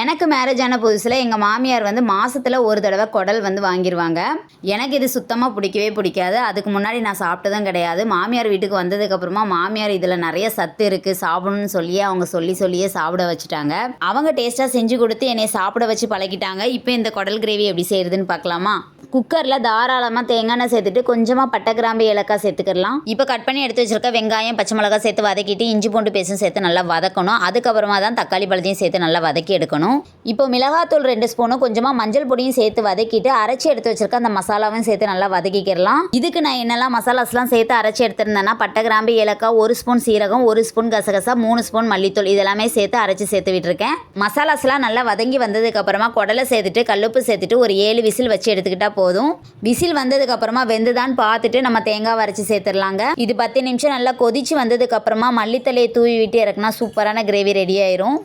எனக்கு மேரேஜ் ஆன புதுசில் எங்கள் மாமியார் வந்து மாசத்துல ஒரு தடவை குடல் வந்து வாங்கிடுவாங்க எனக்கு இது சுத்தமாக பிடிக்கவே பிடிக்காது. அதுக்கு முன்னாடி நான் சாப்பிட்டதும் கிடையாது. மாமியார் வீட்டுக்கு வந்ததுக்கப்புறமா மாமியார் இதில் நிறைய சத்து இருக்குது சாப்பிடணும்னு சொல்லியே அவங்க சொல்லி சொல்லியே சாப்பிட வச்சுட்டாங்க. அவங்க டேஸ்ட்டாக செஞ்சு கொடுத்து என்னை சாப்பிட வச்சு பழகிட்டாங்க. இப்போ இந்த குடல் கிரேவி எப்படி செய்கிறதுன்னு பார்க்கலாமா? குக்கரில் தாராளமாக தேங்காய் எண்ணெய் சேர்த்துட்டு கொஞ்சமாக பட்டை கிராம்பு ஏலக்காய் சேர்த்துக்கலாம். இப்போ கட் பண்ணி எடுத்து வச்சிருக்க வெங்காயம் பச்சை மிளகாய் சேர்த்து வதக்கிட்டு இஞ்சி பூண்டு பேஸ்டும் சேர்த்து நல்லா வதக்கணும். அதுக்கப்புறமா தான் தக்காளி பழத்தையும் சேர்த்து நல்லா வதக்கி எடுக்கணும். இப்போ மிளகாத்தூள் ரெண்டு ஸ்பூனும் கொஞ்சமாக மஞ்சள் பொடியும் சேர்த்து வதக்கிட்டு அரைச்சி எடுத்து வச்சிருக்க அந்த மசாலாவும் சேர்த்து நல்லா வதக்கிக்கிறலாம் இதுக்கு நான் என்னெல்லாம் மசாலாஸ்லாம் சேர்த்து அரைச்சி எடுத்திருந்தேன்னா பட்டை கிராம்பு ஏலக்காய் ஒரு ஸ்பூன் சீரகம் ஒரு ஸ்பூன் கசகசா மூணு ஸ்பூன் மல்லித்தூள் இதெல்லாமே சேர்த்து அரைச்சி சேர்த்து விட்டுருக்கேன். மசாலாஸ்லாம் நல்லா வதங்கி வந்ததுக்கப்புறமா குடலை சேர்த்துட்டு கல்லுப்பு சேர்த்துட்டு ஒரு ஏழு விசில் வச்சு எடுத்துக்கிட்டா போதும். விசில் வந்ததுக்கப்புறமா வெந்துதான் வெந்துதான்னு பார்த்துட்டு நம்ம தேங்காய் வரைச்சி சேர்த்துடலாங்க. இது பத்து நிமிஷம் நல்லா கொதிச்சு வந்ததுக்கப்புறமா மல்லித்தலையை தூவி விட்டு இறக்குனா சூப்பரான கிரேவி ரெடி ஆயிரும்.